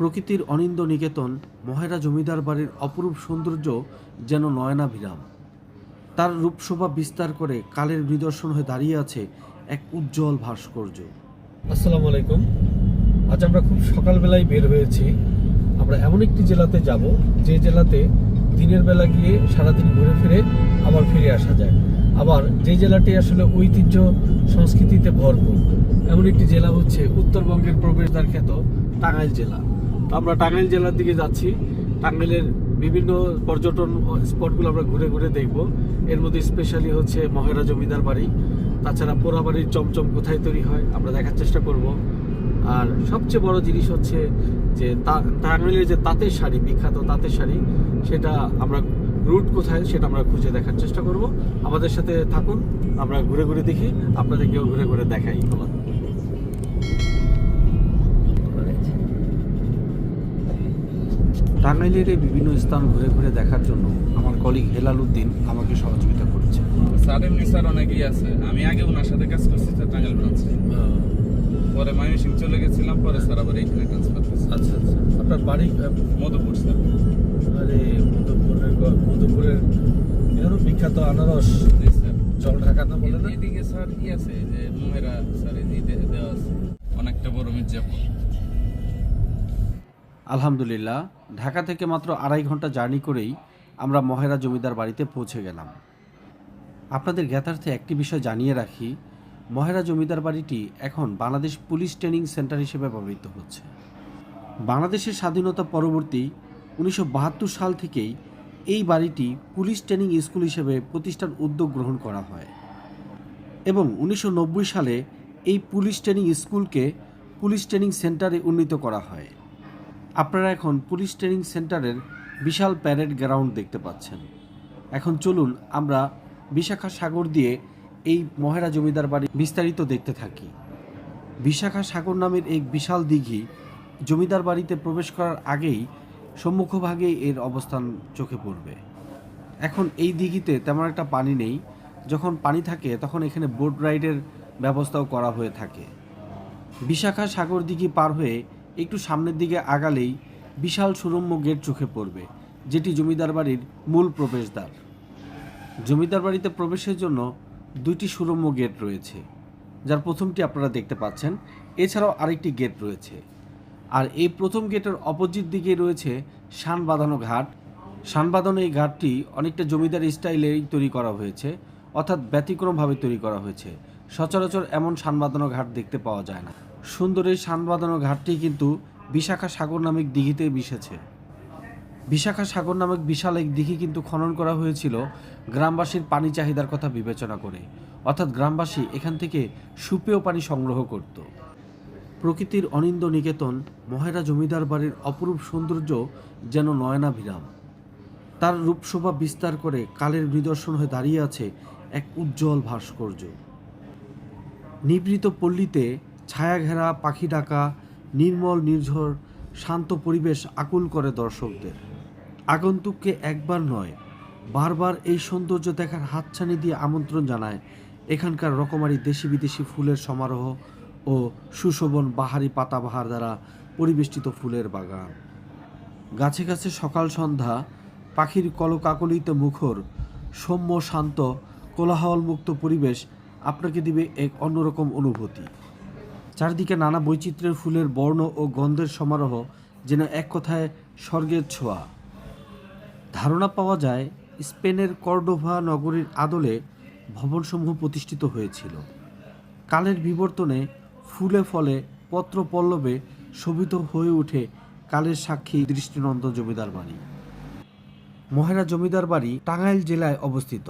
প্রকৃতির অনিন্দ নিকেতন মহেরা জমিদার বাড়ির অপরূপ সৌন্দর্য যেন নয়নাভিরাম। তার রূপশোভা বিস্তার করে কালের নিদর্শন হয়ে দাঁড়িয়ে আছে এক উজ্জ্বল ভাস্কর্য। আসসালামু আলাইকুম। আজ আমরা খুব সকালবেলায় বের হয়েছি। আমরা এমন একটি জেলাতে যাব, যে জেলাতে দিনের বেলা গিয়ে সারাদিন ঘুরে ফিরে আবার ফিরে আসা যায়। আবার যে জেলাটি আসলে ঐতিহ্য সংস্কৃতিতে ভরপুর, এমন একটি জেলা হচ্ছে উত্তরবঙ্গের প্রবেশদ্বার খ্যাত টাঙ্গাইল জেলা। আমরা টাঙ্গাইল জেলার দিকে যাচ্ছি। টাঙ্গাইলের বিভিন্ন পর্যটন স্পটগুলো আমরা ঘুরে ঘুরে দেখব। এর মধ্যে স্পেশালি হচ্ছে মহেরা জমিদার বাড়ি, তাছাড়া পোড়াবাড়ির চমচম কোথায় তৈরি হয় আমরা দেখার চেষ্টা করব। আর সবচেয়ে বড় জিনিস হচ্ছে যে টাঙ্গাইলের যে তাঁতের শাড়ি, বিখ্যাত তাঁতের শাড়ি, সেটা আমরা রুট কোথায়, সেটা আমরা খুঁজে দেখার চেষ্টা করব। আমাদের সাথে থাকুন, আমরা ঘুরে ঘুরে দেখি, আপনাদেরকেও ঘুরে ঘুরে দেখাই বলা টাঙ্গাইলের এই বিভিন্ন স্থান ঘুরে ঘুরে দেখার জন্য আমার কলিগ হেলাল উদ্দিন আমাকে সহযোগিতা করছে। স্যার এমনি স্যার অনেকেই আছে। আমি আগে ওনার সাথে কাজ করছি স্যার টাঙ্গাইল ব্রাঞ্চে পরে ময়মনসিং চলে গেছিলাম পরে স্যার আবার এইখানে ট্রান্সফার করছি আচ্ছা আচ্ছা। আপনার বাড়ি মধুপুর স্যার। আরে মধুপুরের মধুপুরের এরও বিখ্যাত আনারস স্যার। জল ঢাকা না বলে না? এদিকে স্যার কি আছে যে মোহেরা স্যার এদিকে দেওয়া আছে। অনেকটা বড় মির্জাপুর। আলহামদুলিল্লাহ, ঢাকা থেকে মাত্র আড়াই ঘণ্টা জার্নি করেই আমরা মহেরা জমিদার বাড়িতে পৌঁছে গেলাম। আপনাদের জ্ঞাতার্থে একটি বিষয় জানিয়ে রাখি, মহেরা জমিদার বাড়িটি এখন বাংলাদেশ পুলিশ ট্রেনিং সেন্টার হিসেবে ব্যবহৃত হচ্ছে। বাংলাদেশের স্বাধীনতা পরবর্তী উনিশশো বাহাত্তর সাল থেকেই এই বাড়িটি পুলিশ ট্রেনিং স্কুল হিসেবে প্রতিষ্ঠার উদ্যোগ গ্রহণ করা হয় এবং উনিশশো নব্বই সালে এই পুলিশ ট্রেনিং স্কুলকে পুলিশ ট্রেনিং সেন্টারে উন্নীত করা হয়। আপনারা এখন পুলিশ ট্রেনিং সেন্টারের বিশাল প্যারেড গ্রাউন্ড দেখতে পাচ্ছেন। এখন চলুন আমরা বিশাখা সাগর দিয়ে এই মহেরা জমিদার বাড়ি বিস্তারিত দেখতে থাকি। বিশাখা সাগর নামের এক বিশাল দিঘি জমিদার বাড়িতে প্রবেশ করার আগেই সম্মুখভাগে এর অবস্থান চোখে পড়বে। এখন এই দিঘিতে তেমন একটা পানি নেই। যখন পানি থাকে, তখন এখানে বোট রাইডের ব্যবস্থাও করা হয়ে থাকে। বিশাখা সাগর দিঘি পার হয়ে একটু সামনের দিকে আগালেই বিশাল সুরম্য গেট চোখে পড়বে, যেটি জমিদার বাড়ির মূল প্রবেশদ্বার। জমিদার বাড়িতে প্রবেশের জন্য দুইটি সুরম্য গেট রয়েছে, যার প্রথমটি আপনারা দেখতে পাচ্ছেন। এছাড়াও আরেকটি গেট রয়েছে। আর এই প্রথম গেটের অপোজিট দিকে রয়েছে শান বাঁধানো ঘাট। শান বাঁধানো এই ঘাটটি অনেকটা জমিদার স্টাইলেই তৈরি করা হয়েছে, অর্থাৎ ব্যতিক্রমভাবে তৈরি করা হয়েছে। সচরাচর এমন শান বাঁধানো ঘাট দেখতে পাওয়া যায় না। সুন্দর এই শান বাঁধানো ঘাটটি কিন্তু বিশাখা সাগর নামক দিঘিতে মিশেছে। বিশাখা সাগর নামক বিশাল এক দিঘি কিন্তু খনন করা হয়েছিল গ্রামবাসীর পানি চাহিদার কথা বিবেচনা করে। অর্থাৎ গ্রামবাসী এখান থেকে সুপেয় পানি সংগ্রহ করত। প্রকৃতির অনিন্দ নিকেতন মহেরা জমিদার বাড়ির অপরূপ সৌন্দর্য যেন নয়নাভিরাম। তার রূপশোভা বিস্তার করে কালের নিদর্শন হয়ে দাঁড়িয়ে আছে এক উজ্জ্বল ভাস্কর্য। নিবৃত পল্লীতে ছায়া ঘেরা পাখি ডাকা, নির্মল, নির্ঝর, শান্ত পরিবেশ আকুল করে দর্শকদের। আগন্তুককে একবার নয়, বারবার এই সৌন্দর্য দেখার হাতছানি দিয়ে আমন্ত্রণ জানায় এখানকার রকমারি দেশি বিদেশি ফুলের সমারোহ ও সুশোভন বাহারি পাতাবাহার দ্বারা পরিবেষ্টিত ফুলের বাগান। গাছে গাছে সকাল সন্ধ্যা, পাখির কলকাকলিত মুখর, সৌম্য, শান্ত, কোলাহলমুক্ত পরিবেশ আপনাকে দিবে এক অন্যরকম অনুভূতি। চারদিকে নানা বৈচিত্র্যের ফুলের বর্ণ ও গন্ধের সমারোহ, যেন এক কথায় স্বর্গের ছোঁয়া। ধারণা পাওয়া যায়, স্পেনের কর্ডোভা নগরীর আদলে ভবনসমূহ প্রতিষ্ঠিত হয়েছিল। কালের বিবর্তনে ফুলে ফলে পত্র পল্লবে শোভিত হয়ে ওঠে কালের সাক্ষী দৃষ্টিনন্দন জমিদার বাড়ি। মহেরা জমিদার বাড়ি টাঙ্গাইল জেলায় অবস্থিত।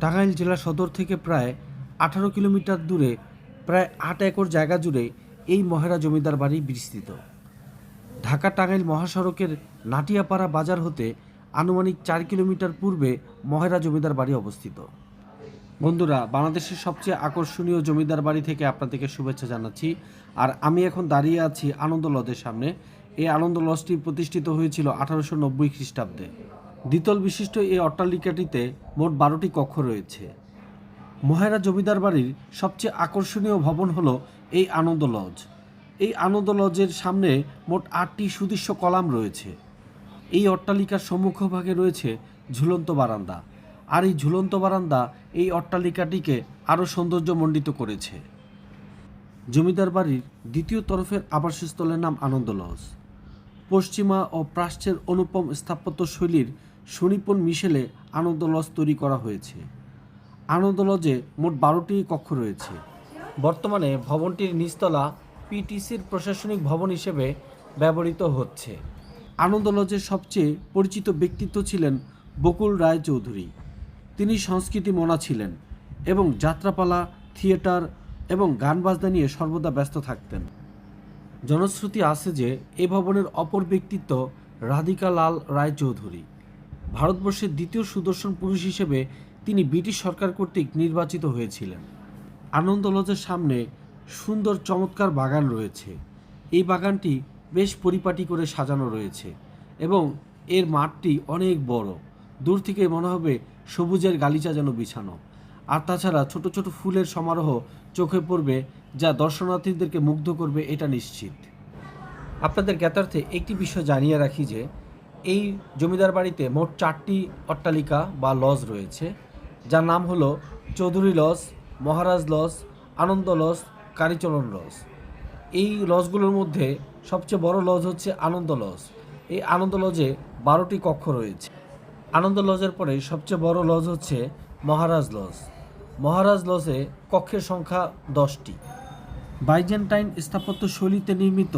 টাঙ্গাইল জেলা সদর থেকে প্রায় আঠারো কিলোমিটার দূরে প্রায় আট একর জায়গা জুড়ে এই মহেরা জমিদার বাড়ি বিস্তৃত। ঢাকা টাঙ্গাইল মহাসড়কের নাটিয়াপাড়া বাজার হতে আনুমানিক চার কিলোমিটার পূর্বে মহেরা জমিদার বাড়ি অবস্থিত। বন্ধুরা, বাংলাদেশের সবচেয়ে আকর্ষণীয় জমিদার বাড়ি থেকে আপনাদেরকে শুভেচ্ছা জানাচ্ছি। আর আমি এখন দাঁড়িয়ে আছি আনন্দ লজের সামনে। এই আনন্দ লজটি প্রতিষ্ঠিত হয়েছিল আঠারোশো নব্বই খ্রিস্টাব্দে। দ্বিতল বিশিষ্ট এই অট্টালিকাটিতে মোট বারোটি কক্ষ রয়েছে। মহেরা জমিদার বাড়ির সবচেয়ে আকর্ষণীয় ভবন হলো এই আনন্দ লজ। এই আনন্দ লজের সামনে মোট আটটি সুদৃশ্য কলাম রয়েছে। এই অট্টালিকার সম্মুখভাগে রয়েছে ঝুলন্ত বারান্দা। আর এই ঝুলন্ত বারান্দা এই অট্টালিকাটিকে আরও সৌন্দর্যমণ্ডিত করেছে। জমিদার বাড়ির দ্বিতীয় তরফের আবাসস্থলের নাম আনন্দ লজ। পশ্চিমা ও প্রাচ্যের অনুপম স্থাপত্য শৈলীর সুনিপুণ মিশেলে আনন্দ লজ তৈরি করা হয়েছে। আনন্দ লজে মোট বারোটি কক্ষ রয়েছে। বর্তমানে ভবনটির নিচতলা পিটিসির প্রশাসনিক ভবন হিসেবে ব্যবহৃত হচ্ছে। আনন্দ লজের সবচেয়ে পরিচিত ব্যক্তিত্ব ছিলেন বকুল রায় চৌধুরী তিনি সংস্কৃতি মনা ছিলেন এবং যাত্রাপালা, থিয়েটার এবং গান বাজনা নিয়ে সর্বদা ব্যস্ত থাকতেন। জনশ্রুতি আছে যে, এ ভবনের অপর ব্যক্তিত্ব রাধিকা লাল রায় চৌধুরী ভারতবর্ষের দ্বিতীয় সুদর্শন পুরুষ হিসেবে তিনি ব্রিটিশ সরকার কর্তৃক নির্বাচিত হয়েছিলেন। আনন্দ লজের সামনে সুন্দর চমৎকার বাগান রয়েছে। এই বাগানটি বেশ পরিপাটি করে সাজানো রয়েছে এবং এর মাঠটি অনেক বড়। দূর থেকে মনে হবে সবুজের গালিচা যেন বিছানো। আর তাছাড়া ছোট ছোট ফুলের সমারোহ চোখে পড়বে যা দর্শনার্থীদেরকে মুগ্ধ করবে, এটা নিশ্চিত। আপনাদের জ্ঞাতার্থে একটি বিষয় জানিয়ে রাখি যে, এই জমিদার বাড়িতে মোট চারটি অট্টালিকা বা লজ রয়েছে। যার নাম হলো Chowdhury lodge Maharaj lodge Anand lodge Kalicharan lodge এই লজগুলোর মধ্যে সবচেয়ে বড় লজ হচ্ছে আনন্দ লজ এই আনন্দ লজে বারোটি কক্ষ রয়েছে। আনন্দ লজের পরে সবচেয়ে বড় লজ হচ্ছে মহারাজ লজ। মহারাজ লজে কক্ষের সংখ্যা দশটি। বাইজেন্টাইন স্থাপত্য শৈলীতে নির্মিত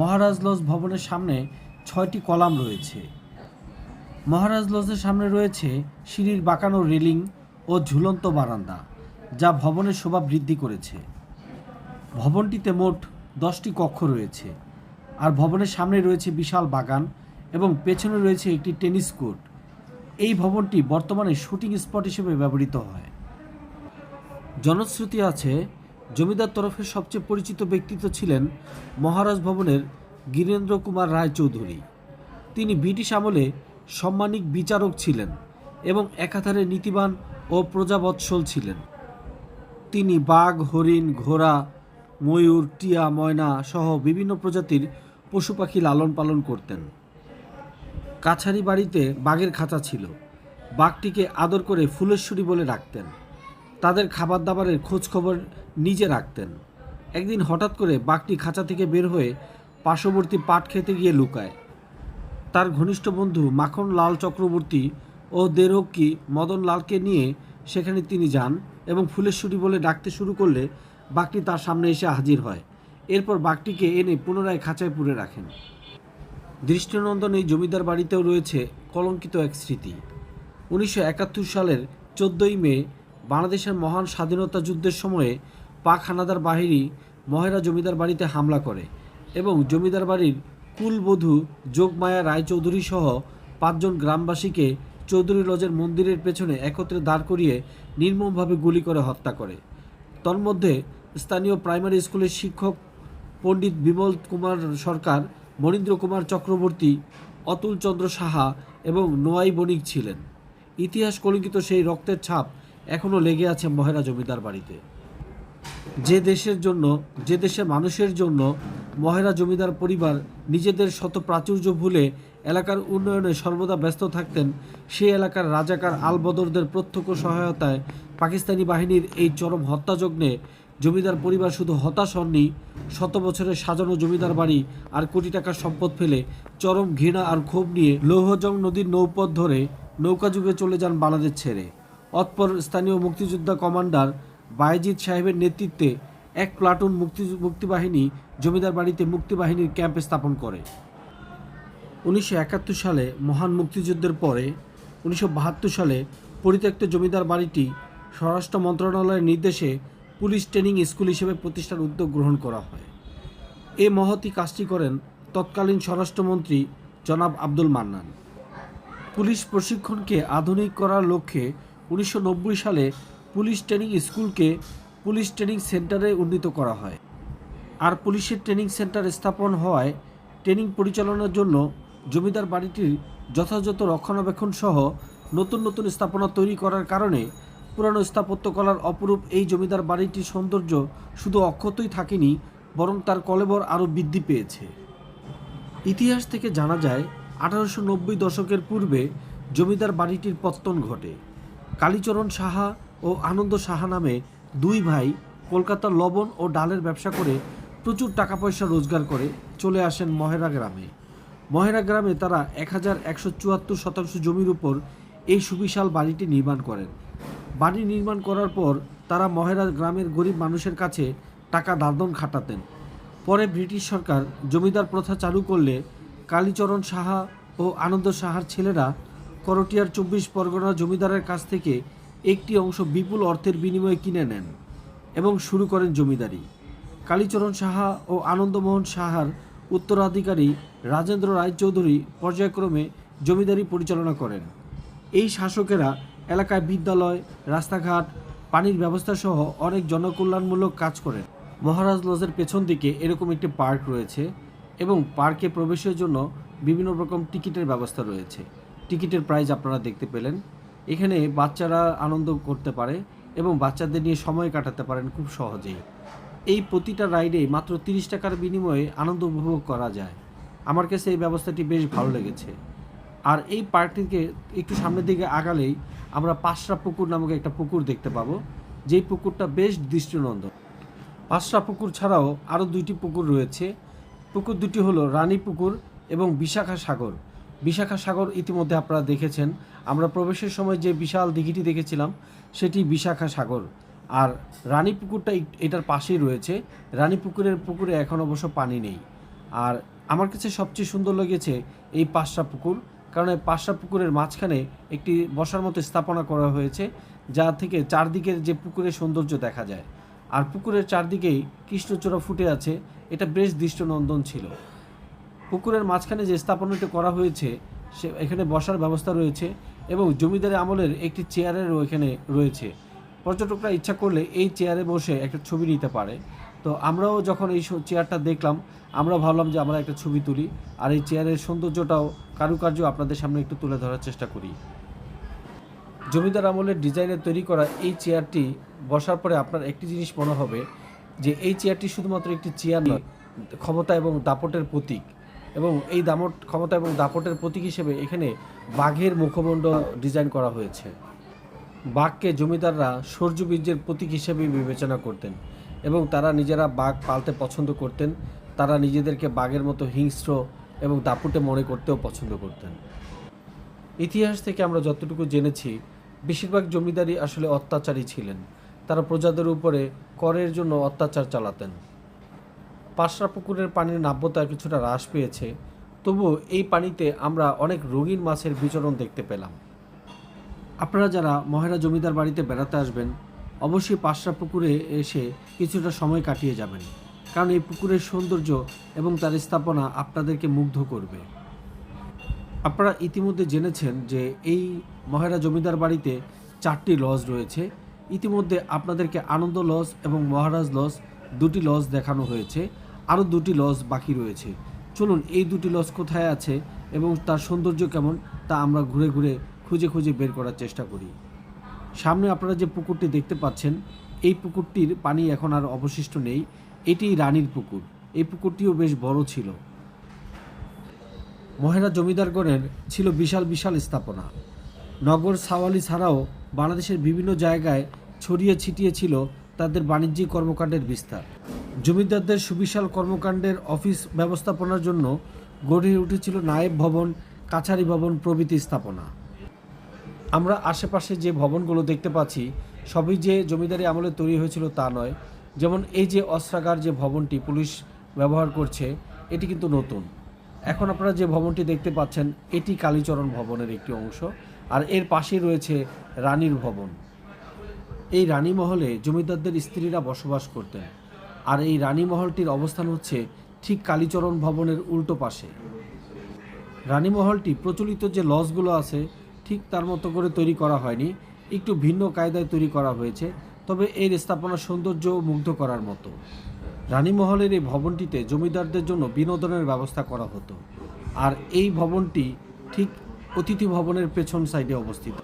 মহারাজ লজ ভবনের সামনে ছয়টি কলাম রয়েছে। মহারাজ লজের সামনে রয়েছে সিঁড়ির বাঁকানো রেলিং ও ঝুলন্ত বারান্দা, যা ভবনের শোভা বৃদ্ধি করেছে। ভবনটিতে মোট দশটি কক্ষ রয়েছে, আর ভবনের সামনে রয়েছে বিশাল বাগান এবং পেছনে রয়েছে একটি টেনিস কোর্ট। এই ভবনটি বর্তমানে শুটিং স্পট হিসেবে ব্যবহৃত হয়। জনশ্রুতি আছে, জমিদার তরফের সবচেয়ে পরিচিত ব্যক্তিত্ব ছিলেন মহারাজ ভবনের গিরেন্দ্র কুমার রায় চৌধুরী তিনি ব্রিটিশ আমলে সম্মানিক বিচারক ছিলেন এবং একাধারে নীতিবান ও প্রজাবৎসল ছিলেন। তিনি বাঘ, হরিণ, ঘোড়া, ময়ূর, টিয়া, ময়না সহ বিভিন্ন প্রজাতির পশু পাখি লালন পালন করতেন। কাছারি বাড়িতে বাঘের খাঁচা ছিল। বাঘটিকে আদর করে ফুলেশ্বরী বলে রাখতেন। তাদের খাবার দাবারের খবর নিজে রাখতেন। একদিন হঠাৎ করে বাঘটি খাঁচা থেকে বের হয়ে পার্শ্ববর্তী পাট খেতে গিয়ে লুকায়। তার ঘনিষ্ঠ বন্ধু মাখন লাল চক্রবর্তী ও দেরক্ষী মদন লালকে নিয়ে সেখানে তিনি যান এবং ফুলেশ্বরী বলে ডাকতে শুরু করলে বাঘটি তার সামনে এসে হাজির হয়। এরপর বাঘটিকে এনে পুনরায় খাঁচায় পুরে রাখেন। দৃষ্টিনন্দন এই জমিদার বাড়িতেও রয়েছে কলঙ্কিত এক স্মৃতি। উনিশশো একাত্তর সালের চোদ্দোই মে বাংলাদেশের মহান স্বাধীনতা যুদ্ধের সময়ে পাক হানাদার বাহিনী মহেরা জমিদার বাড়িতে হামলা করে এবং জমিদার বাড়ির কুলবধূ যোগমায়া রায়চৌধুরী সহ পাঁচজন গ্রামবাসীকে চৌধুরী লজের মন্দিরের পেছনে একত্রে দাঁড় করিয়ে নির্মমভাবে গুলি করে হত্যা করে। তন্মধ্যে স্থানীয় প্রাইমারি স্কুলের শিক্ষক পণ্ডিত বিমল কুমার সরকার, মনীন্দ্র কুমার চক্রবর্তী, অতুল চন্দ্র সাহা এবং নোয়াই বণিক ছিলেন। ইতিহাস কলঙ্কিত সেই রক্তের ছাপ এখনও লেগে আছে মহেরা জমিদার বাড়িতে। যে দেশের জন্য, যে দেশের মানুষের জন্য মহেরা জমিদার পরিবার নিজেদের শত প্রাচুর্য ভুলে এলাকার উন্নয়নে সর্বদা ব্যস্ত থাকতেন সেই এলাকার রাজাকার আলবদরদের প্রত্যক্ষ সহায়তায় পাকিস্তানি বাহিনীর এই চরম হত্যাযজ্ঞে জমিদার পরিবার শুধু হতাশ হননি, শত বছরের সাজানো জমিদার বাড়ি আর কোটি টাকার সম্পদ ফেলে চরম ঘৃণা আর ক্ষোভ নিয়ে লৌহজং নদীর নৌপথ ধরে নৌকা যুগে চলে যান বাংলাদেশ ছেড়ে। অতপর স্থানীয় মুক্তিযোদ্ধা কমান্ডার বায়েজিৎ সাহেবের নেতৃত্বে এক প্লাটুন মুক্তি মুক্তিবাহিনী জমিদার বাড়িতে মুক্তিবাহিনীর ক্যাম্প স্থাপন করে। উনিশশো একাত্তর সালে মহান মুক্তিযুদ্ধের পরে উনিশশো বাহাত্তর সালে পরিত্যক্ত জমিদার বাড়িটি স্বরাষ্ট্র মন্ত্রণালয়ের নির্দেশে পুলিশ ট্রেনিং স্কুল হিসেবে প্রতিষ্ঠার উদ্যোগ গ্রহণ করা হয়। এ মহতি কাজটি করেন তৎকালীন স্বরাষ্ট্রমন্ত্রী জনাব আব্দুল মান্নান। পুলিশ প্রশিক্ষণকে আধুনিক করার লক্ষ্যে উনিশশো নব্বই সালে পুলিশ ট্রেনিং স্কুলকে পুলিশ ট্রেনিং সেন্টারে উন্নীত করা হয়। আর পুলিশের ট্রেনিং সেন্টার স্থাপন হওয়ায় ট্রেনিং পরিচালনার জন্য জমিদার বাড়িটির যথাযথ রক্ষণাবেক্ষণ সহ নতুন নতুন স্থাপনা তৈরি করার কারণে পুরানো স্থাপত্যকলার অপরূপ এই জমিদার বাড়িটির সৌন্দর্য শুধু অক্ষতই থাকেনি, বরং তার কলেবর আরও বৃদ্ধি পেয়েছে। ইতিহাস থেকে জানা যায়, আঠারোশো নব্বই দশকের পূর্বে জমিদার বাড়িটির পত্তন ঘটে। কালীচরণ সাহা ও আনন্দ সাহা নামে দুই ভাই কলকাতার লবণ ও ডালের ব্যবসা করে প্রচুর টাকা পয়সা রোজগার করে চলে আসেন মহেরা গ্রামে। মহেরা গ্রামে তারা এক হাজার একশো চুয়াত্তর শতাংশ জমির উপর এই সুবিশাল বাড়িটি নির্মাণ করেন। বাড়ি নির্মাণ করার পর তারা মহেরা গ্রামের গরিব মানুষের কাছে টাকা দাদন খাটাতেন। পরে ব্রিটিশ সরকার জমিদার প্রথা চালু করলে কালীচরণ সাহা ও আনন্দ সাহার ছেলেরা করটিয়ার চব্বিশ পরগনা জমিদারের কাছ থেকে একটি অংশ বিপুল অর্থের বিনিময়ে কিনে নেন এবং শুরু করেন জমিদারি। কালীচরণ সাহা ও আনন্দমোহন সাহার উত্তরাধিকারী রাজেন্দ্র রায়চৌধুরী পর্যায়ক্রমে জমিদারি পরিচালনা করেন। এই শাসকেরা এলাকায় বিদ্যালয়, রাস্তাঘাট, পানির ব্যবস্থা সহ অনেক জনকল্যাণমূলক কাজ করেন। মহারাজ লজের পেছন দিকে এরকম একটি পার্ক রয়েছে এবং পার্কে প্রবেশের জন্য বিভিন্ন রকম টিকিটের ব্যবস্থা রয়েছে। টিকিটের প্রাইস আপনারা দেখতে পেলেন। এখানে বাচ্চারা আনন্দ করতে পারে এবং বাচ্চাদের নিয়ে সময় কাটাতে পারেন খুব সহজেই। এই প্রতিটা রাইডে মাত্র তিরিশ টাকার বিনিময়ে আনন্দ উপভোগ করা যায়। আমার কাছে এই ব্যবস্থাটি বেশ ভালো লেগেছে। আর এই পার্কটিকে একটু সামনের দিকে আগালেই আমরা পাঁচরা পুকুর নামক একটা পুকুর দেখতে পাবো। যেই পুকুরটা বেশ দৃষ্টিনন্দন। পাঁচরা পুকুর ছাড়াও আরও দুইটি পুকুর রয়েছে। পুকুর দুটি হলো রানী পুকুর এবং বিশাখা সাগর বিশাখা সাগর ইতিমধ্যে আপনারা দেখেছেন। আমরা প্রবেশের সময় যে বিশাল দিঘিটি দেখেছিলাম, সেটি বিশাখা সাগর। আর রানী পুকুরটা এটার পাশেই রয়েছে। রানী পুকুরের পুকুরে এখন অবশ্য পানি নেই। আর আমার কাছে সবচেয়ে সুন্দর লেগেছে এই পাঁচটা পুকুর, কারণ এই পাঁচটা পুকুরের মাঝখানে একটি বসার মতো স্থাপনা করা হয়েছে, যা থেকে চারদিকের যে পুকুরের সৌন্দর্য দেখা যায়। আর পুকুরের চারদিকেই কৃষ্ণচূড়া ফুটে আছে। এটা বেশ দৃষ্টনন্দন ছিল। পুকুরের মাঝখানে যে স্থাপনাটি করা হয়েছে, সে এখানে বসার ব্যবস্থা রয়েছে এবং জমিদারি আমলের একটি চেয়ারেরও এখানে রয়েছে। পর্যটকরা ইচ্ছা করলে এই চেয়ারে বসে একটা ছবি নিতে পারে। তো আমরাও যখন এই চেয়ারটা দেখলাম, আমরা ভাবলাম যে আমরা একটা ছবি তুলি আর এই চেয়ারের সৌন্দর্যটাও, কারুকার্য আপনাদের সামনে একটু তুলে ধরার চেষ্টা করি। জমিদার আমলের ডিজাইনের তৈরি করা এই চেয়ারটি বসার পরে আপনার একটি জিনিস মনে হবে যে এই চেয়ারটি শুধুমাত্র একটি চেয়ার নয়, ক্ষমতা এবং দাপটের প্রতীক। এবং এই দামট ক্ষমতা এবং দাপটের প্রতীক হিসেবে এখানে বাঘের মুখমণ্ডল ডিজাইন করা হয়েছে। বাঘকে জমিদাররা সূর্যবীর্যের প্রতীক হিসেবে বিবেচনা করতেন এবং তারা নিজেরা বাঘ পালতে পছন্দ করতেন। তারা নিজেদেরকে বাঘের মতো হিংস্র এবং দাপুটে মনে করতেও পছন্দ করতেন। ইতিহাস থেকে আমরা যতটুকু জেনেছি, বেশিরভাগ জমিদারি আসলে অত্যাচারী ছিলেন। তারা প্রজাদের উপরে করের জন্য অত্যাচার চালাতেন। পাশরা পুকুরের পানির নাব্যতা কিছুটা হ্রাস পেয়েছে। তবুও এই পানিতে আমরা অনেক রঙিন মাছের বিচরণ দেখতে পেলাম। আপনারা যারা মহেরা জমিদার বাড়িতে বেড়াতে আসবেন, অবশ্যই পাশরা পুকুরে এসে কিছুটা সময় কাটিয়ে যাবেন। কারণ এই পুকুরের সৌন্দর্য এবং তার স্থাপনা আপনাদেরকে মুগ্ধ করবে। আপনারা ইতিমধ্যে জেনেছেন যে এই মহেরা জমিদার বাড়িতে চারটি লজ রয়েছে। ইতিমধ্যে আপনাদেরকে আনন্দ লজ এবং মহারাজ লজ দুটি লজ দেখানো হয়েছে। আরও দুটি লজ বাকি রয়েছে। চলুন, এই দুটি লজ কোথায় আছে এবং তার সৌন্দর্য কেমন তা আমরা ঘুরে ঘুরে খুঁজে খুঁজে বের করার চেষ্টা করি। সামনে আপনারা যে পুকুরটি দেখতে পাচ্ছেন, এই পুকুরটির পানি এখন আর অবশিষ্ট নেই। এটি রানীর পুকুর। এই পুকুরটিও বেশ বড় ছিল। মহেরা জমিদারগণের ছিল বিশাল বিশাল স্থাপনা। নগর সাওয়ালি ছাড়াও বাংলাদেশের বিভিন্ন জায়গায় ছড়িয়ে ছিটিয়ে ছিল তাদের বাণিজ্যিক কর্মকাণ্ডের বিস্তার। জমিদারদের সুবিশাল কর্মকাণ্ডের অফিস ব্যবস্থাপনার জন্য গড়ে উঠেছিল নায়েব ভবন, কাছারি ভবন প্রভৃতি স্থাপনা। আমরা আশেপাশে যে ভবনগুলো দেখতে পাচ্ছি, সবই যে জমিদারি আমলে তৈরি হয়েছিল তা নয়। যেমন এই যে অস্ত্রাগার যে ভবনটি পুলিশ ব্যবহার করছে, এটি কিন্তু নতুন। এখন আপনারা যে ভবনটি দেখতে পাচ্ছেন, এটি কালীচরণ ভবনের একটি অংশ। আর এর পাশেই রয়েছে রানীর ভবন। এই রানী মহলে জমিদারদের স্ত্রীরা বসবাস করতেন। আর এই রানী মহলটির অবস্থান হচ্ছে ঠিক কালীচরণ ভবনের উল্টো পাশে। রানীমহলটি প্রচলিত যে লজগুলো আছে, ঠিক তার মতো করে তৈরি করা হয়নি। একটু ভিন্ন কায়দায় তৈরি করা হয়েছে, তবে এর স্থাপনা সৌন্দর্য মুগ্ধ করার মতো। রানীমহলের এই ভবনটিতে জমিদারদের জন্য বিনোদনের ব্যবস্থা করা হতো। আর এই ভবনটি ঠিক অতিথি ভবনের পেছন সাইডে অবস্থিত।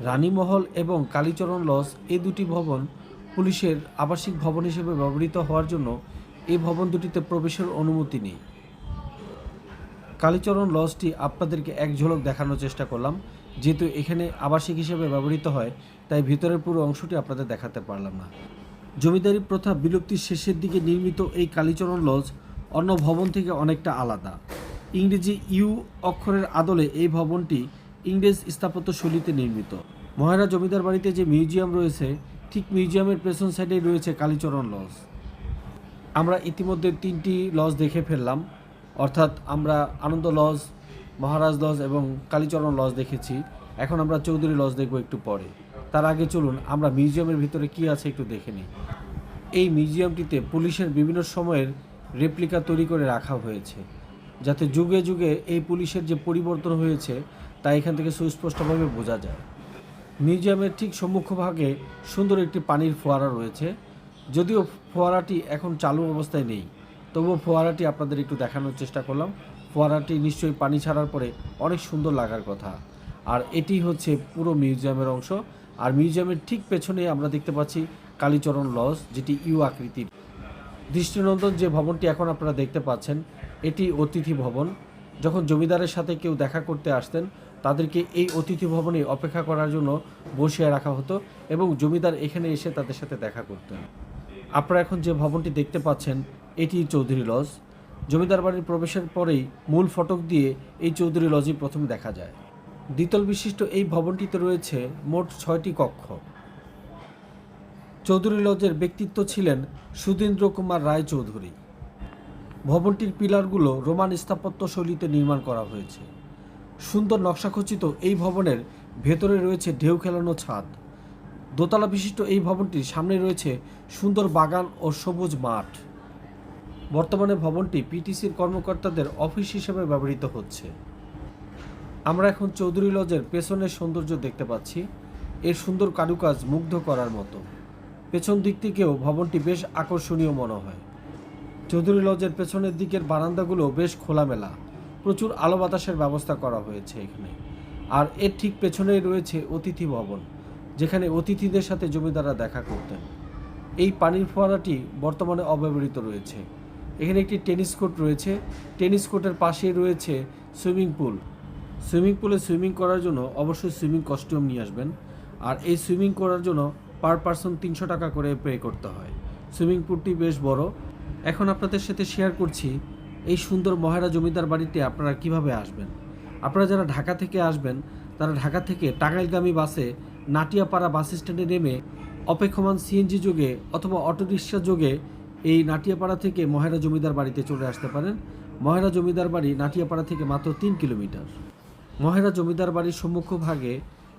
রানীমহল এবং কালীচরণ লজ এই দুটি ভবন পুলিশের আবাসিক ভবন হিসেবে ব্যবহৃত হওয়ার জন্য এই ভবন দুটিতে প্রবেশের অনুমতি নেই। কালীচরণ লজটি আপনাদেরকে এক ঝলক দেখানোর চেষ্টা করলাম। যেহেতু এখানে আবাসিক হিসেবে ব্যবহৃত হয়, তাই ভিতরের পুরো অংশটি আপনাদের দেখাতে পারলাম না। জমিদারি প্রথা বিলুপ্তির শেষের দিকে নির্মিত এই কালীচরণ লজ অন্য ভবন থেকে অনেকটা আলাদা। ইংরেজি ইউ অক্ষরের আদলে এই ভবনটি ইংরেজ স্থাপত্য শৈলীতে নির্মিত। মহারা জমিদার বাড়িতে যে মিউজিয়াম রয়েছে, ঠিক মিউজিয়ামের পেছন সাইডেই রয়েছে কালীচরণ লজ। আমরা ইতিমধ্যে তিনটি লজ দেখে ফেললাম। অর্থাৎ আমরা আনন্দ লজ, মহারাজ লজ এবং কালীচরণ লজ দেখেছি। এখন আমরা চৌধুরী লজ দেখব একটু পরে। তার আগে চলুন, আমরা মিউজিয়ামের ভিতরে কি আছে একটু দেখে নিই। এই মিউজিয়ামটিতে পুলিশের বিভিন্ন সময়ের রেপ্লিকা তৈরি করে রাখা হয়েছে, যাতে যুগে যুগে এই পুলিশের যে পরিবর্তন হয়েছে তা এখান থেকে সুস্পষ্টভাবে বোঝা যায়। মিউজিয়ামের ঠিক সম্মুখভাগে সুন্দর একটি পানির ফোয়ারা রয়েছে। যদিও ফোয়ারাটি এখন চালু অবস্থায় নেই, তবুও ফোয়ারাটি আপনাদের একটু দেখানোর চেষ্টা করলাম। ফোয়ারাটি নিশ্চয়ই পানি ছাড়ার পরে অনেক সুন্দর লাগার কথা। আর এটি হচ্ছে পুরো মিউজিয়ামের অংশ। আর মিউজিয়ামের ঠিক পেছনে আমরা দেখতে পাচ্ছি কালীচরণ লজ, যেটি ইউ আকৃতির। দৃষ্টিনন্দন যে ভবনটি এখন আপনারা দেখতে পাচ্ছেন, এটি অতিথি ভবন। যখন জমিদারের সাথে কেউ দেখা করতে আসতেন তাদেরকে এই অতিথি ভবনে অপেক্ষা করার জন্য বসিয়ে রাখা হতো এবং জমিদার এখানে এসে তাদের সাথে দেখা করতেন। আপনারা এখন যে ভবনটি দেখতে পাচ্ছেন, এটি চৌধুরী লজ। জমিদার বাড়ির প্রবেশের পরেই মূল ফটক দিয়ে এই চৌধুরী লজই প্রথম দেখা যায়। দ্বিতল বিশিষ্ট এই ভবনটিতে রয়েছে মোট ছয়টি কক্ষ। চৌধুরী লজের ব্যক্তিত্ব ছিলেন সুধীন্দ্র কুমার রায় চৌধুরী ভবনটির পিলারগুলো রোমান স্থাপত্য শৈলীতে নির্মাণ করা হয়েছে। সুন্দর নকশাখচিত এই ভবনের ভেতরে রয়েছে ঢেউ খেলানো ছাদ। দোতলা বিশিষ্ট এই ভবনটির সামনে রয়েছে সুন্দর বাগান ও সবুজ মাঠ। বর্তমানে ভবনটি পিটিসির কর্মকর্তাদের অফিস হিসেবে ব্যবহৃত হচ্ছে। আমরা এখন চৌধুরী লজের পেছনের সৌন্দর্য দেখতে পাচ্ছি। এর সুন্দর কারুকাজ মুগ্ধ করার মতো। পেছন দিক থেকেও ভবনটি বেশ আকর্ষণীয় মনে হয়। চৌধুরী লজের পেছনের দিকের বারান্দাগুলো বেশ খোলামেলা। প্রচুর আলো বাতাসের ব্যবস্থা করা হয়েছে এখানে। আর এর ঠিক পেছনেই রয়েছে অতিথি ভবন, যেখানে অতিথিদের সাথে জমিদাররা দেখা করতেন। এই পানির ফোয়ারাটি বর্তমানে অব্যবহৃত রয়েছে। এখানে একটি টেনিস কোর্ট রয়েছে। টেনিস কোর্টের পাশেই রয়েছে সুইমিং পুল। সুইমিং পুলে সুইমিং করার জন্য অবশ্যই সুইমিং কস্টিউম নিয়ে আসবেন। আর এই সুইমিং করার জন্য পার পারসন তিনশো টাকা করে পে করতে হয়। সুইমিং পুলটি বেশ বড়। এখন আপনাদের সাথে শেয়ার করছি এই সুন্দর মহারা জমিদার বাড়িতে আপনারা কীভাবে আসবেন? আপনারা যারা ঢাকা থেকে আসবেন, তারা ঢাকা থেকে টাঙ্গাইলগামী বাসে নাটিয়াপাড়া বাস স্ট্যান্ডে নেমে অপেক্ষমান সিএনজি যোগে অথবা অটোরিকশা যোগে এই নাটিয়াপাড়া থেকে মহেরা জমিদার বাড়িতে চলে আসতে পারেন। মহেরা জমিদার বাড়ি নাটিয়াপাড়া থেকে মাত্র তিন কিলোমিটার। মহেরা জমিদার বাড়ির সম্মুখভাগে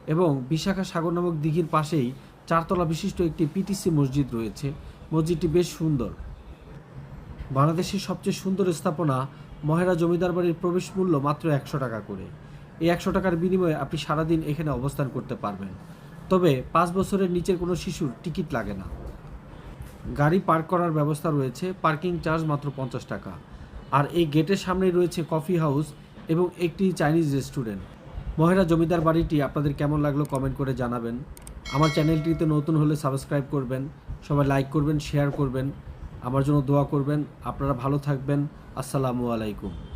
এবং বিশাখা সাগর নামক দিঘির পাশেই চারতলা বিশিষ্ট একটি পিটিসি মসজিদ রয়েছে। মসজিদটি বেশ সুন্দর। বাংলাদেশের সবচেয়ে সুন্দর স্থাপনা মহেরা জমিদার বাড়ির প্রবেশ মূল্য মাত্র একশো টাকা করে। এই একশো টাকার বিনিময়ে আপনি সারাদিন এখানে অবস্থান করতে পারবেন। তবে পাঁচ বছরের নিচের কোনো শিশুর টিকিট লাগে না। গাড়ি পার্ক করার ব্যবস্থা রয়েছে, পার্কিং চার্জ মাত্র পঞ্চাশ টাকা। আর এই গেটের সামনেই রয়েছে কফি হাউস এবং একটি চাইনিজ রেস্টুরেন্ট। মহেরা জমিদার বাড়িটি আপনাদের কেমন লাগল কমেন্ট করে জানাবেন। আমার চ্যানেলটিতে নতুন হলে সাবস্ক্রাইব করবেন, সবাই লাইক করবেন, শেয়ার করবেন। আমার জন্য দোয়া করবেন। আপনারা ভালো থাকবেন। আসসালামু আলাইকুম।